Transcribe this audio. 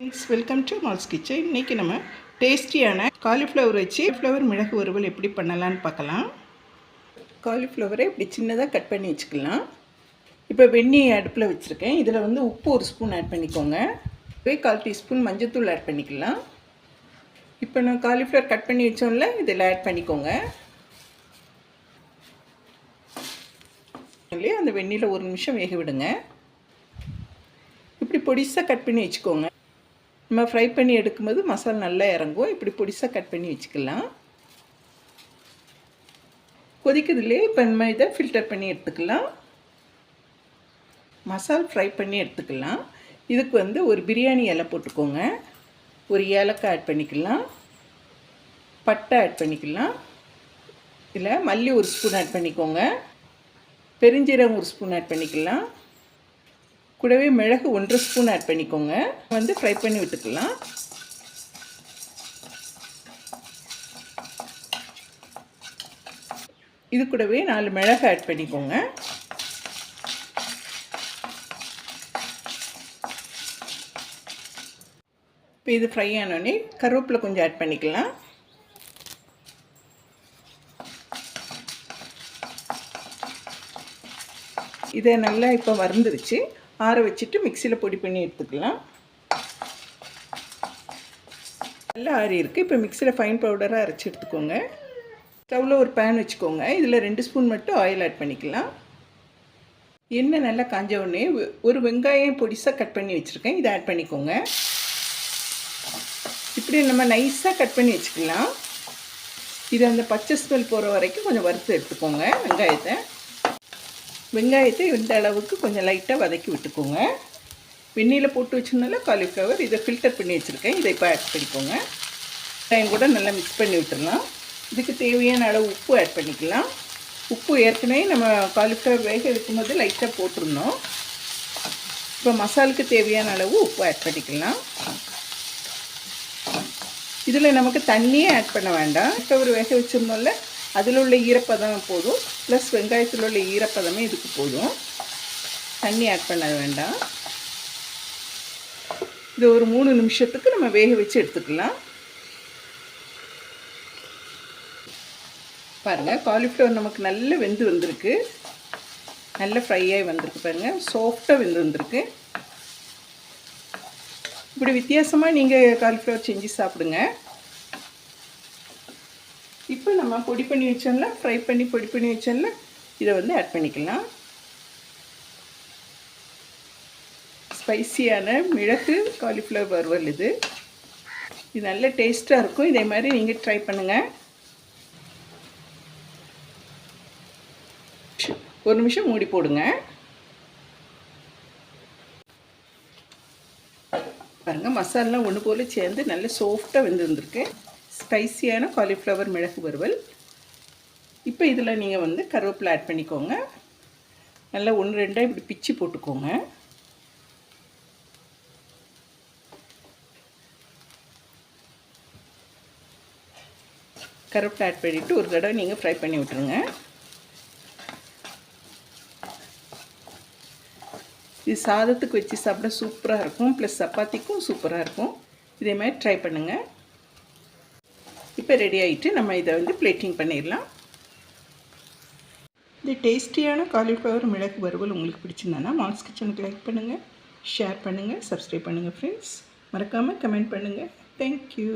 Friends welcome to Mal's kitchen இன்றைக்கி நம்ம டேஸ்டியான காலிஃப்ளவர் வச்சு ஃப்ளவர் மிளகு வறுவல் எப்படி பண்ணலான்னு பார்க்கலாம். காலிஃப்ளவரை இப்படி சின்னதாக கட் பண்ணி வச்சுக்கலாம். இப்போ வெந்நீர் அடுப்பில் வச்சுருக்கேன். இதில் வந்து உப்பு ஒரு ஸ்பூன் ஆட் பண்ணிக்கோங்க. இப்போ கால் டீஸ்பூன் மஞ்சத்தூள் ஆட் பண்ணிக்கலாம். இப்போ நான் காலிஃப்ளவர் கட் பண்ணி வச்சோம்ல இதில் ஆட் பண்ணிக்கோங்க. இல்லையா? அந்த வெந்நீரில் ஒரு நிமிஷம் வேக விடுங்க. இப்படி பொடிசாக கட் பண்ணி வச்சுக்கோங்க. நம்ம ஃப்ரை பண்ணி எடுக்கும்போது மசாலா நல்லா இறங்கும். இப்படி பொடிசாக கட் பண்ணி வச்சுக்கலாம். கொதிக்கிறதுலே இப்போ நம்ம இதை ஃபில்டர் பண்ணி எடுத்துக்கலாம். மசால் ஃப்ரை பண்ணி எடுத்துக்கலாம். இதுக்கு வந்து ஒரு பிரியாணி இலை போட்டுக்கோங்க. ஒரு ஏலக்காய் ஆட் பண்ணிக்கலாம். பட்டை ஆட் பண்ணிக்கலாம். இதில் மல்லி ஒரு ஸ்பூன் ஆட் பண்ணிக்கோங்க. பெருஞ்சீரகம் ஒரு ஸ்பூன் ஆட் பண்ணிக்கலாம். கூடவே மிளகு ஒன்றரை ஸ்பூன் ஆட் பண்ணிக்கோங்க. வந்து ஃப்ரை பண்ணி விட்டுக்கலாம். இது கூடவே நாலு மிளகு ஆட் பண்ணிக்கோங்க. இப்போ இது ஃப்ரை ஆனோடனே கருவேப்பிலை கொஞ்சம் ஆட் பண்ணிக்கலாம். இதை நல்லா இப்போ வறந்துருச்சு. ஆற வச்சுட்டு மிக்சியில் பொடி பண்ணி எடுத்துக்கலாம். நல்லா ஆறி இருக்குது இப்போ மிக்சியில் ஃபைன் பவுடராக அரைச்சி எடுத்துக்கோங்க. ஸ்டவ்வில் ஒரு பேன் வச்சுக்கோங்க. இதில் ரெண்டு ஸ்பூன் மட்டும் ஆயில் ஆட் பண்ணிக்கலாம். எண்ணெய் நல்லா காஞ்ச உடனே ஒரு வெங்காயம் பொடிசாக கட் பண்ணி வச்சுருக்கேன். இதை ஆட் பண்ணிக்கோங்க. இப்படி நம்ம நைஸாக கட் பண்ணி வச்சுக்கலாம். இது அந்த பச்சை ஸ்மெல் போகிற வரைக்கும் கொஞ்சம் வறுத்து எடுத்துக்கோங்க வெங்காயத்தை. வெங்காயத்தை இந்த அளவுக்கு கொஞ்சம் லைட்டாக வதக்கி விட்டுக்கோங்க. வெந்நீரில் போட்டு வச்சுருந்தால காலிஃப்ளவர் இதை ஃபில்டர் பண்ணி வச்சுருக்கேன். இதை இப்போ ஆட் பண்ணிக்கோங்க. டைம் கூட நல்லா மிக்ஸ் பண்ணி விட்டுடலாம் இதுக்கு தேவையான அளவு உப்பு ஆட் பண்ணிக்கலாம். உப்பு ஏற்கனவே நம்ம காலிஃப்ளவர் வேக இருக்கும்போது லைட்டாக போட்டிருந்தோம். இப்போ மசாலுக்கு தேவையான அளவு உப்பு ஆட் பண்ணிக்கலாம். இதில் நமக்கு தண்ணியே ஆட் பண்ண வேண்டாம். ஃப்ளவர் வேக வச்சுருந்தோம்ல அதில் உள்ள ஈரப்பதம் போதும். ப்ளஸ் வெங்காயத்தில் உள்ள ஈரப்பதமே இதுக்கு போதும். தண்ணி ஆட் பண்ண வேண்டாம். இது ஒரு மூணு நிமிஷத்துக்கு நம்ம வேக வச்சு எடுத்துக்கலாம். பாருங்கள் காலிஃப்ளவர் நமக்கு நல்ல வெந்து வந்திருக்கு. நல்ல ஃப்ரை ஆகி வந்திருக்கு பாருங்கள் சாஃப்டாக வெந்து வந்திருக்கு. இப்படி வித்தியாசமாக நீங்கள் காலிஃப்ளவர் செஞ்சு சாப்பிடுங்க. இப்போ நம்ம பொடி பண்ணி வச்சோம்ல ஃப்ரை பண்ணி பொடி பண்ணி வச்சோம்ல இதை வந்து ஆட் பண்ணிக்கலாம். ஸ்பைசியான மிளகு காலிஃப்ளவர் வறுவல் இது. இது நல்ல டேஸ்ட்டாக இருக்கும். இதே மாதிரி நீங்கள் ட்ரை பண்ணுங்கள் ஒரு நிமிஷம் மூடி போடுங்க. பாருங்கள் மசாலெலாம் ஒன்று போல் சேர்ந்து நல்ல சாஃப்டாக வெந்து வந்திருக்கு. ஸ்பைசியான காலிஃப்ளவர் மிளகு வறுவல். இப்போ இதில் நீங்கள் வந்து கருவேப்பிலை ஆட் பண்ணிக்கோங்க. நல்லா ஒன்று ரெண்டாக இப்படி பிச்சு போட்டுக்கோங்க. கருவேப்பிலை ஆட் பண்ணிவிட்டு ஒரு தடவை நீங்கள் ஃப்ரை பண்ணி விட்டுருங்க. இது சாதத்துக்கு வச்சு சாப்பிட சூப்பராக இருக்கும். ப்ளஸ் சப்பாத்திக்கும் சூப்பராக இருக்கும். இதே மாதிரி ட்ரை பண்ணுங்கள் இப்போ ரெடி ஆகிட்டு நம்ம இதை வந்து பிளேட்டிங் பண்ணிடலாம். இந்த டேஸ்டியான காலிஃப்ளவர் மிளகு வறுவல் உங்களுக்கு பிடிச்சிருந்தானா மால்ஸ் கிச்சனுக்கு லைக் பண்ணுங்கள் ஷேர் பண்ணுங்கள் சப்ஸ்கிரைப் பண்ணுங்கள் ஃப்ரெண்ட்ஸ் மறக்காமல் கமெண்ட் பண்ணுங்கள் தேங்க்யூ